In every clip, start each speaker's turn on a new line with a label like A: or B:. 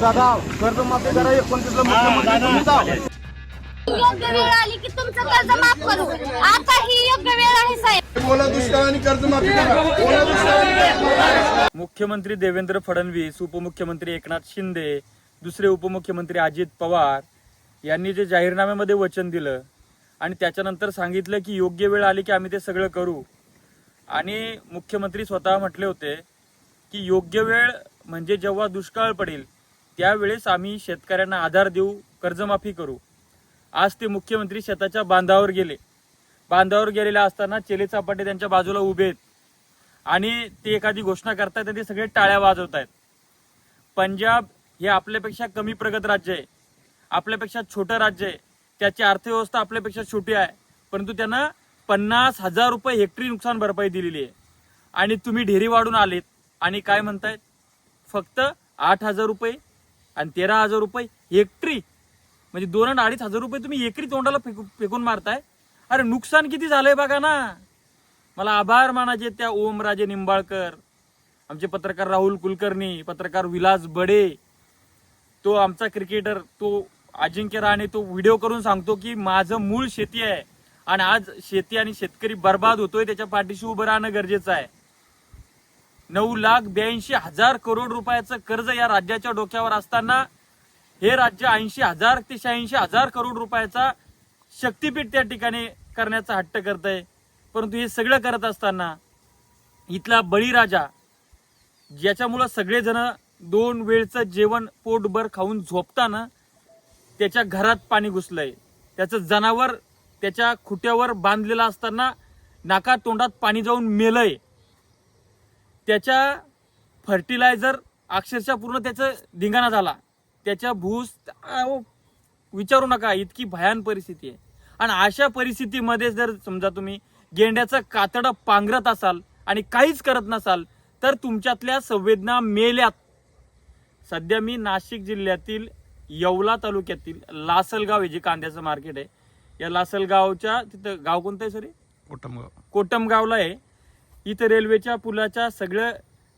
A: दादा कर्जमाफी करा एकोणतीसला मुख्यमंत्री तुम्हीच आहात.
B: योग्य वेळ आली की तुमचं कर्ज माफ करू. आता ही योग्य वेळ आहे साहेब.
A: ओला दुष्काळ आणि कर्जमाफी करा. ओला दुष्काळ आणि कर्जमाफी
C: मुख्यमंत्री देवेंद्र फडणवीस उपमुख्यमंत्री एकनाथ शिंदे दुसरे उपमुख्यमंत्री अजित पवार यांनी जे जाहीरनाम्यामध्ये वचन दिलं आणि त्याच्यानंतर सांगितलं की योग्य वेळ आली की आम्ही ते सगळं करू. आणि मुख्यमंत्री स्वतः म्हटले होते की योग्य वेळ म्हणजे जेव्हा दुष्काळ पडेल त्यावेळेस आम्ही शेतकऱ्यांना आधार देऊ कर्जमाफी करू. आज ते मुख्यमंत्री शेताच्या बांधावर गेले. बांधावर गेलेले असताना चेले चापाटे त्यांच्या बाजूला उभे आहेत. आणि ते एखादी घोषणा करतायत आणि ते सगळे टाळ्या वाजवत आहेत पंजाब हे आपल्यापेक्षा कमी प्रगत राज्य आहे. आपल्यापेक्षा छोटं राज्य आहे. त्याची अर्थव्यवस्था आपल्यापेक्षा छोटी आहे. परंतु त्यांना पन्नास हजार रुपये हेक्टरी नुकसान भरपाई दिलेली आहे. आणि तुम्ही ढेरी वाढून आलेत. आणि काय म्हणतायत? फक्त आठ हजार रुपये आणि तेरा हजार रुपये हेक्टरी म्हणजे दोन आणि अडीच हजार रुपये तुम्ही एकरी तोंडाला फेकू- फेकून मारताय. अरे नुकसान किती झालंय बघा ना. मला आभार मानाचे त्या ओमराजे निंबाळकर आमचे पत्रकार राहुल कुलकर्णी पत्रकार विलास बडे. तो आमचा क्रिकेटर तो अजिंक्य राणे तो व्हिडिओ करून सांगतो की माझं मूळ शेती आहे. आणि आज शेती आणि शेतकरी बर्बाद होतोय त्याच्या पाठीशी उभं राहणं गरजेचं आहे. नऊ लाख ब्याऐंशी हजार करोड रुपयाचं कर्ज या राज्याच्या डोक्यावर असताना हे राज्य ऐंशी हजार ते शहाऐंशी हजार करोड रुपयाचा शक्तीपीठ त्या ठिकाणी करण्याचा हट्ट करत आहे परंतु हे सगळं करत असताना इथला बळीराजा ज्याच्यामुळं सगळेजण दोन वेळचं जेवण पोटभर खाऊन झोपताना त्याच्या घरात पाणी घुसलंय. त्याचं जनावर त्याच्या खुट्यावर बांधलेलं असताना नाका तोंडात पाणी जाऊन मेलंय. त्याच्या फर्टिलायझर अक्षरशः पूर्ण त्याचं धिंगाणा झाला. त्याच्या भूस विचारू नका इतकी भयान परिस्थिती आहे. आणि अशा परिस्थितीमध्ये जर समजा तुम्ही गेंड्याचं कातडं पांघरत असाल आणि काहीच करत नसाल तर तुमच्यातल्या संवेदना मेल्यात. सध्या मी नाशिक जिल्ह्यातील येवला तालुक्यातील लासलगाव हे जे कांद्याचं मार्केट आहे. या लासलगावच्या तिथं गाव कोणतं आहे सरी कोटमगावला आहे. इथं रेल्वेच्या पुलाच्या सगळं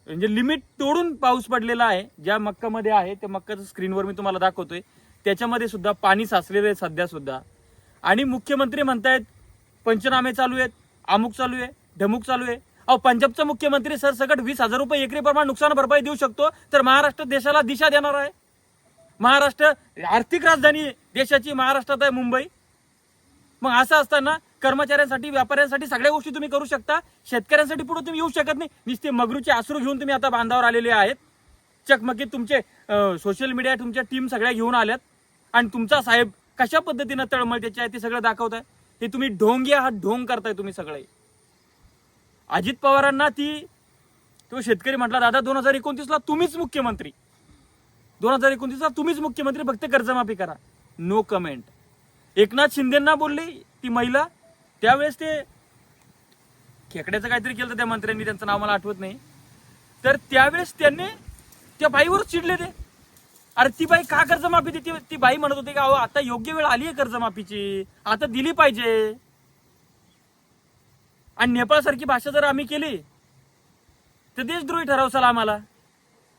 C: म्हणजे लिमिट तोडून पाऊस पडलेला आहे. ज्या मक्कामध्ये आहे त्या मक्काचं स्क्रीनवर मी तुम्हाला दाखवतोय. त्याच्यामध्ये सुद्धा पाणी साचलेलं आहे सध्या सुद्धा. आणि मुख्यमंत्री म्हणतायत पंचनामे चालू आहेत अमुक चालू आहे ढमुक चालू आहे. अहो पंजाबचा मुख्यमंत्री सरसकट वीस हजार रुपये एकरी प्रमाण नुकसान भरपाई देऊ शकतो तर महाराष्ट्र देशाला दिशा देणार आहे. महाराष्ट्र आर्थिक राजधानी देशाची महाराष्ट्रात आहे मुंबई. मग असं असताना कर्मचाऱ्यांसाठी व्यापाऱ्यांसाठी सगळ्या गोष्टी तुम्ही करू शकता. शेतकऱ्यांसाठी पुढे तुम्ही येऊ शकत नाही. नुसते मगरूचे आसरू घेऊन तुम्ही आता बांधावर आलेले आहेत. चकमकीत तुमचे सोशल मीडिया तुमच्या टीम सगळ्या घेऊन आल्यात. आणि तुमचा साहेब कशा पद्धतीनं तळमळ त्याची आहे ते सगळं दाखवताय? ते तुम्ही ढोंग या हा ढोंग करताय तुम्ही सगळे. अजित पवारांना ती तो शेतकरी म्हटला दादा दोन हजार एकोणतीसला तुम्हीच मुख्यमंत्री. दोन हजार एकोणतीसला तुम्हीच मुख्यमंत्री फक्त कर्जमाफी करा. नो कमेंट एकनाथ शिंदेना बोलली ती महिला. त्यावेळेस ते खेकड्याचं काहीतरी केलं त्या मंत्र्यांनी त्यांचं नाव मला आठवत नाही. तर त्यावेळेस त्यांनी त्या बाईवर चिडले ते. अरे ती बाई का कर्जमाफी देते? ती बाई म्हणत होती की अहो आता योग्य वेळ आली आहे कर्जमाफीची. आता दिली पाहिजे. आणि नेपाळ सारखी भाषा जर आम्ही केली तर देशद्रोही ठरवसाल आम्हाला.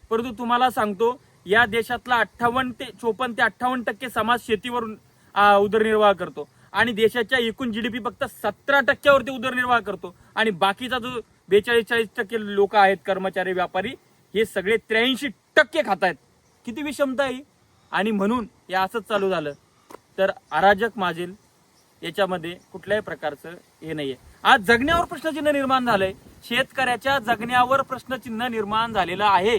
C: परंतु तुम्हाला सांगतो या देशातला अठ्ठावन्न ते चोपन्न ते अठ्ठावन्न टक्के समाज शेतीवरून उदरनिर्वाह करतो. आणि देशाच्या एकूण जीडीपी फक्त सतरा टक्क्यावरती उदरनिर्वाह करतो. आणि बाकीचा जो बेचाळीस चाळीस टक्के लोक आहेत कर्मचारी व्यापारी हे सगळे त्र्याऐंशी टक्के खात आहेत किती विषमता आहे आणि म्हणून हे असंच चालू झालं. तर अराजक माजेल याच्यामध्ये कुठल्याही प्रकारचं हे नाहीये. आज जगण्यावर प्रश्नचिन्ह निर्माण झालंय. शेतकऱ्याच्या जगण्यावर प्रश्नचिन्ह निर्माण झालेलं आहे.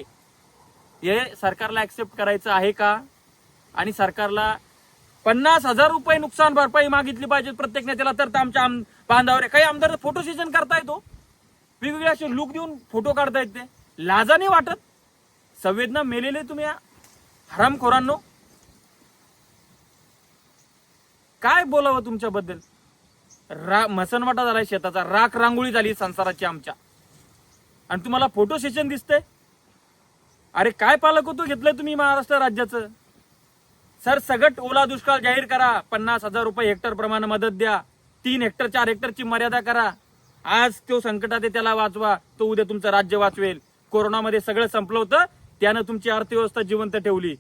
C: हे सरकारला ऍक्सेप्ट करायचं आहे का? आणि सरकारला पन्नास हजार रुपये नुकसान भरपाई मागितली पाहिजे प्रत्येक नेत्याला तर आमच्या आम- बांधावर आहे. काही आमदार फोटो सेशन करता येतो वेगवेगळे असे लुक देऊन फोटो काढता येते लाजा नाही वाटत. संवेदना मेलेले तुम्ही या हरामखोरांनो. काय बोलावं तुमच्याबद्दल? रा मसनवाटा झालाय शेताचा. राख रांगोळी झाली संसाराची आमच्या. आणि तुम्हाला फोटो सेशन दिसतंय? अरे काय पालक होतो घेतलंय तुम्ही महाराष्ट्र राज्याचं? सर सगट ओला दुष्काळ जाहीर करा. पन्नास हजार रुपये हेक्टर प्रमाणे मदत द्या. तीन हेक्टर चार हेक्टरची मर्यादा करा. आज तो संकटात आहे त्याला वाचवा. तो उद्या तुमचं राज्य वाचवेल. कोरोनामध्ये सगळं संपलं होतं त्यानं तुमची अर्थव्यवस्था जिवंत ठेवली.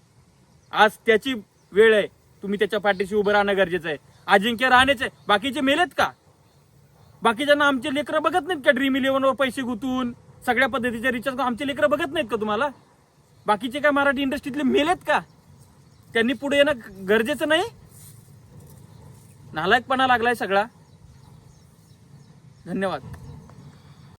C: आज त्याची वेळ आहे. तुम्ही त्याच्या पाठीशी उभं राहणं गरजेचं आहे. अजिंक्य राहणेच आहे बाकीचे मेलेत का? बाकीच्यांना आमचे लेकरं बघत नाहीत का ड्रीम इलेव्हनवर पैसे गुंतून सगळ्या पद्धतीचे रिचार्ज आमचे लेकरं बघत नाहीत का तुम्हाला? बाकीचे काय मराठी इंडस्ट्रीतले मेलेत का? त्यांनी पुढे येणं गरजेचं नाही? नालायकपणा लागलाय सगळा. धन्यवाद.